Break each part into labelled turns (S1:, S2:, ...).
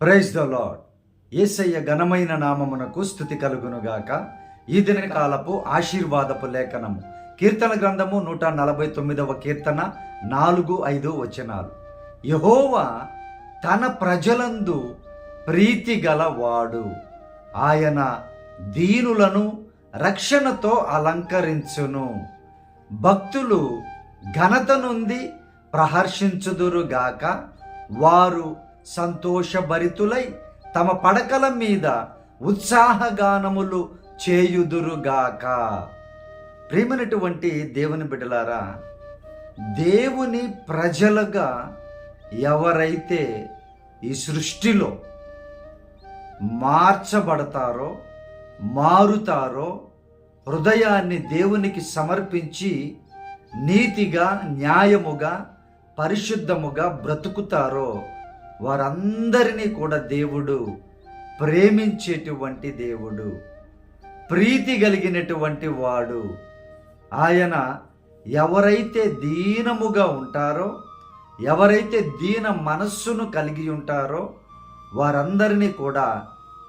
S1: Praise the lord ఏసయ్య ఘనమైన నామమునకు స్థుతి కలుగునుగాక. ఈ దిన కాలపు ఆశీర్వాదపు లేఖనము. కీర్తన గ్రంథము నూట నలభై తొమ్మిదవ కీర్తన నాలుగు ఐదు వచనాలు. యహోవా తన ప్రజలందు ప్రీతి గలవాడు. ఆయన దీనులను రక్షణతో అలంకరించును. భక్తులు ఘనత నుండి ప్రహర్షించుదురుగాక. వారు సంతోషభరితులై తమ పడకల మీద ఉత్సాహగానములు చేయుదురుగాక. ప్రేమైనటువంటి దేవుని బిడ్డలారా దేవుని ప్రజలుగా ఎవరైతే ఈ సృష్టిలో మార్చబడతారో మారుతారో హృదయాన్ని దేవునికి సమర్పించి నీతిగా న్యాయముగా పరిశుద్ధముగా బ్రతుకుతారో వారందరినీ కూడా దేవుడు ప్రేమించేటువంటి దేవుడు ప్రీతి కలిగినటువంటి వాడు. ఆయన ఎవరైతే దీనముగా ఉంటారో ఎవరైతే దీన మనస్సును కలిగి ఉంటారో వారందరినీ కూడా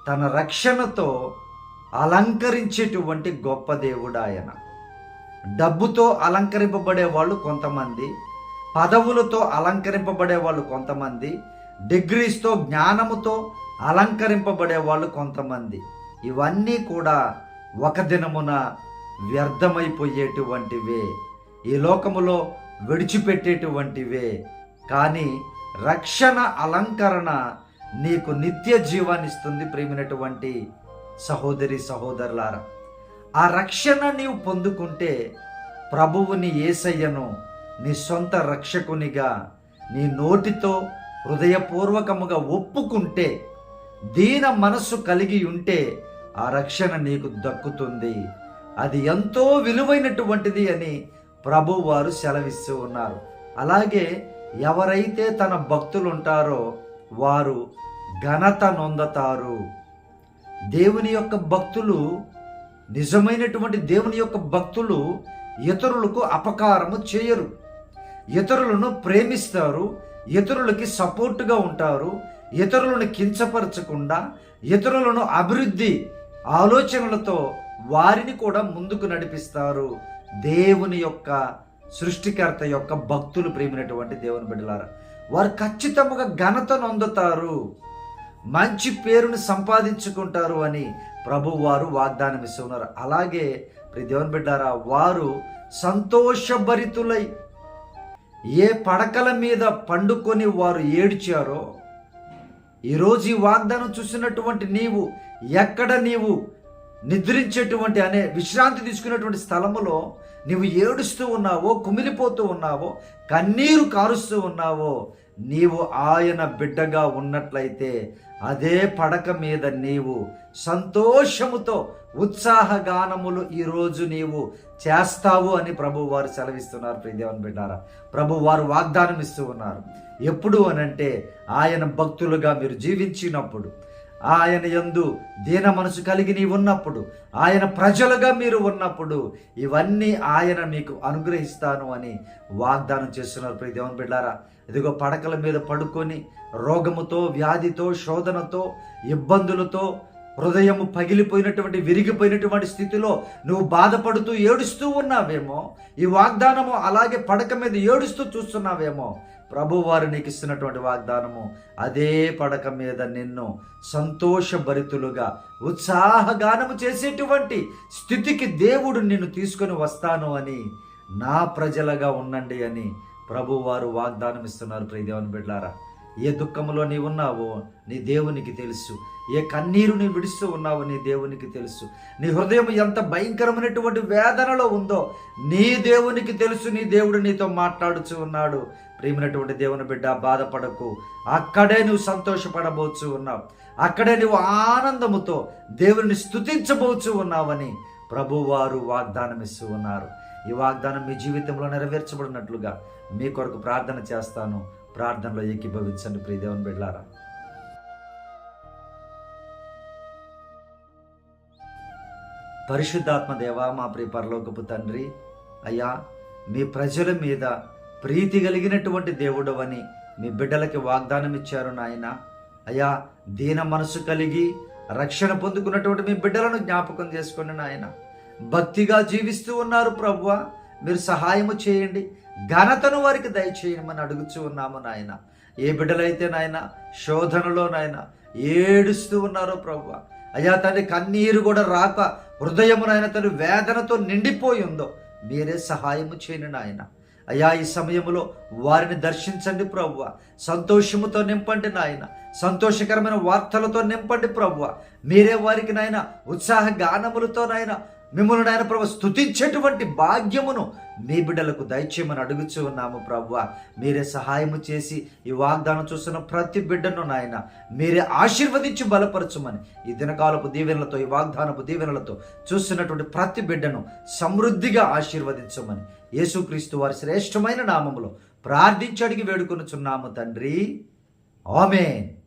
S1: తన రక్షణతో అలంకరించేటువంటి గొప్ప దేవుడు ఆయన. డబ్బుతో అలంకరింపబడే వాళ్ళు కొంతమంది పదవులతో అలంకరింపబడే వాళ్ళు కొంతమంది డిగ్రీస్తో జ్ఞానముతో అలంకరింపబడే వాళ్ళు కొంతమంది. ఇవన్నీ కూడా ఒక దినమున వ్యర్థమైపోయేటువంటివే. ఈ లోకములో విడిచిపెట్టేటువంటివే. కానీ రక్షణ అలంకరణ నీకు నిత్య జీవాన్ని ఇస్తుంది ప్రేమినటువంటి సహోదరి సహోదరులారా. ఆ రక్షణ నీవు పొందుకుంటే ప్రభువుని ఏసయ్యను నీ సొంత రక్షకునిగా నీ నోటితో హృదయపూర్వకముగా ఒప్పుకుంటే దీన మనస్సు కలిగి ఉంటే ఆ రక్షణ నీకు దక్కుతుంది. అది ఎంతో విలువైనటువంటిది అని ప్రభు వారు సెలవిస్తూ ఉన్నారు. అలాగే ఎవరైతే తన భక్తులు ఉంటారో వారు ఘనత నొందతారు. దేవుని యొక్క భక్తులు నిజమైనటువంటి దేవుని యొక్క భక్తులు ఇతరులకు అపకారము చేయరు. ఇతరులను ప్రేమిస్తారు ఇతరులకి సపోర్టుగా ఉంటారు ఇతరులను కించపరచకుండా ఇతరులను అభివృద్ధి ఆలోచనలతో వారిని కూడా ముందుకు నడిపిస్తారు. దేవుని యొక్క సృష్టికర్త యొక్క భక్తులు ప్రేమినటువంటి దేవుని బిడ్డలారా వారు ఖచ్చితంగా ఘనత నొందుతారు. మంచి పేరును సంపాదించుకుంటారు అని ప్రభు వారు వాగ్దానం ఇస్తున్నారు అలాగే ప్రియ దేవుని బిడ్డారా వారు సంతోషభరితులై ఏ పడకల మీద పండుకొని వారు ఏడ్చారో ఈరోజు ఈ వాగ్దానం చూసినటువంటి నీవు ఎక్కడ నీవు నిద్రించేటువంటి అనే విశ్రాంతి తీసుకునేటువంటి స్థలములో నీవు ఏడుస్తూ ఉన్నావో కుమిలిపోతూ ఉన్నావో కన్నీరు కారుస్తూ ఉన్నావో నీవు ఆయన బిడ్డగా ఉన్నట్లయితే అదే పడక మీద నీవు సంతోషముతో ఉత్సాహగానములు ఈరోజు నీవు చేస్తావు అని ప్రభు వారు సెలవిస్తున్నారు ప్రియదేవన్ బిడ్డారా. ప్రభు వారు వాగ్దానం ఇస్తూ ఉన్నారు. ఎప్పుడు అనంటే ఆయన భక్తులుగా మీరు జీవించినప్పుడు ఆయన యందు దీన మనసు కలిగి నీ ఉన్నప్పుడు ఆయన ప్రజలుగా మీరు ఉన్నప్పుడు ఇవన్నీ ఆయన మీకు అనుగ్రహిస్తాను అని వాగ్దానం చేస్తున్నారు ప్రతి దేవుని బిడ్డారా. ఇదిగో పడకల మీద పడుకొని రోగముతో వ్యాధితో శోధనతో ఇబ్బందులతో హృదయము పగిలిపోయినటువంటి విరిగిపోయినటువంటి స్థితిలో నువ్వు బాధపడుతూ ఏడుస్తూ ఉన్నావేమో ఈ వాగ్దానము అలాగే పడక మీద ఏడుస్తూ చూస్తున్నావేమో ప్రభు వారు నీకు ఇస్తున్నటువంటి వాగ్దానము అదే పడక మీద నిన్ను సంతోషభరితులుగా ఉత్సాహగానము చేసేటువంటి స్థితికి దేవుడు నిన్ను తీసుకొని వస్తాను అని నా ప్రజలుగా ఉండండి అని ప్రభువారు వాగ్దానం ఇస్తున్నారు ప్రియదేవన్ బిడ్డారా ఏ దుఃఖంలో నీ ఉన్నావో నీ దేవునికి తెలుసు. ఏ కన్నీరు నీ విడుస్తూ ఉన్నావో నీ దేవునికి తెలుసు. నీ హృదయం ఎంత భయంకరమైనటువంటి వేదనలో ఉందో నీ దేవునికి తెలుసు నీ దేవుడు నీతో మాట్లాడుచు ఉన్నాడు. ప్రేమైనటువంటి దేవుని బిడ్డ బాధపడకు. అక్కడే నువ్వు సంతోషపడబోచు ఉన్నావు. అక్కడే నువ్వు ఆనందముతో దేవుని స్థుతించబోచు ఉన్నావని ప్రభువారు వాగ్దానం ఇస్తూ ఉన్నారు. ఈ వాగ్దానం మీ జీవితంలో నెరవేర్చబడినట్లుగా మీ కొరకు ప్రార్థన చేస్తాను. ప్రార్థనలో ఏకీభవించండి ప్రియదేవన్ బిడ్లారా బిడ్డారా పరిశుద్ధాత్మ దేవ మా ప్రియ పరలోకపు తండ్రి అయ్యా మీ ప్రజల మీద ప్రీతి కలిగినటువంటి దేవుడవని మీ బిడ్డలకి వాగ్దానం ఇచ్చారు నాయన. అయ్యా దీన మనసు కలిగి రక్షణ పొందుకున్నటువంటి మీ బిడ్డలను జ్ఞాపకం చేసుకోండి నాయన. భక్తిగా జీవిస్తూ ఉన్నారు ప్రభువ. మీరు సహాయము చేయండి. ఘనతను వారికి దయచేయమని అడుగుచూ ఉన్నాము నాయన. ఏ బిడ్డలైతే నాయన శోధనలో నాయన ఏడుస్తూ ఉన్నారో ప్రభువ అయ్యా తండ్రి కన్నీరు కూడా రాక హృదయమునైన తను వేదనతో నిండిపోయి ఉందో మీరే సహాయము చేయండి నాయన. అయ్యా ఈ సమయంలో వారిని దర్శించండి ప్రభువ. సంతోషముతో నింపండి నాయన. సంతోషకరమైన వార్తలతో నింపండి ప్రభువ. మీరే వారికి నాయన ఉత్సాహ గానములతో నాయన మిమ్మల్ని నాయన ప్రభు స్థుతించేటువంటి భాగ్యమును మీ బిడ్డలకు దయచేయమని అడుగుచూ ఉన్నాము ప్రభు. మీరే సహాయము చేసి ఈ వాగ్దానం చూస్తున్న ప్రతి బిడ్డను నాయన మీరే ఆశీర్వదించి బలపరచుమని ఈ దినకాలపు దీవెనలతో ఈ వాగ్దానపు దీవెనలతో చూస్తున్నటువంటి ప్రతి బిడ్డను సమృద్ధిగా ఆశీర్వదించమని యేసుక్రీస్తు వారి శ్రేష్టమైన నామములో ప్రార్థించి అడిగి వేడుకొనుచున్నాము తండ్రి. ఆమెన్.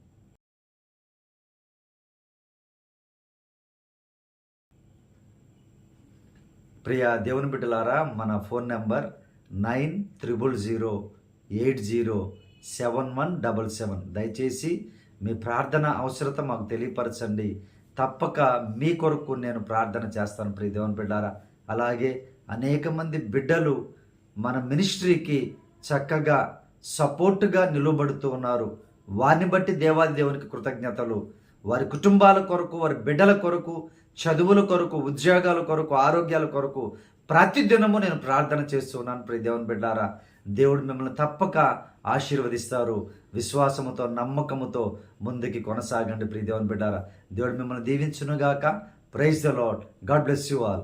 S1: ప్రియ దేవుని బిడ్డలారా మన phone number nine triple zero eight zero seven one double seven. దయచేసి మీ ప్రార్థన అవసరత మాకు తెలియపరచండి. తప్పక మీ కొరకు నేను ప్రార్థన చేస్తాను ప్రియ దేవుని బిడ్డారా అలాగే అనేక మంది బిడ్డలు మన మినిస్ట్రీకి చక్కగా సపోర్టుగా నిలబడుతూ ఉన్నారు. వారిని బట్టి దేవాది దేవునికి కృతజ్ఞతలు. వారి కుటుంబాల కొరకు వారి బిడ్డల కొరకు చదువుల కొరకు ఉద్యోగాల కొరకు ఆరోగ్యాల కొరకు ప్రతిదినము నేను ప్రార్థన చేస్తున్నాను ప్రియ దేవుని బిడ్డారా దేవుడు మిమ్మల్ని తప్పక ఆశీర్వదిస్తారు. విశ్వాసముతో నమ్మకముతో ముందుకి కొనసాగండి. ప్రియ దేవుని బిడ్డారా దేవుడు మిమ్మల్ని దీవించునుగాక. Praise the Lord God bless you all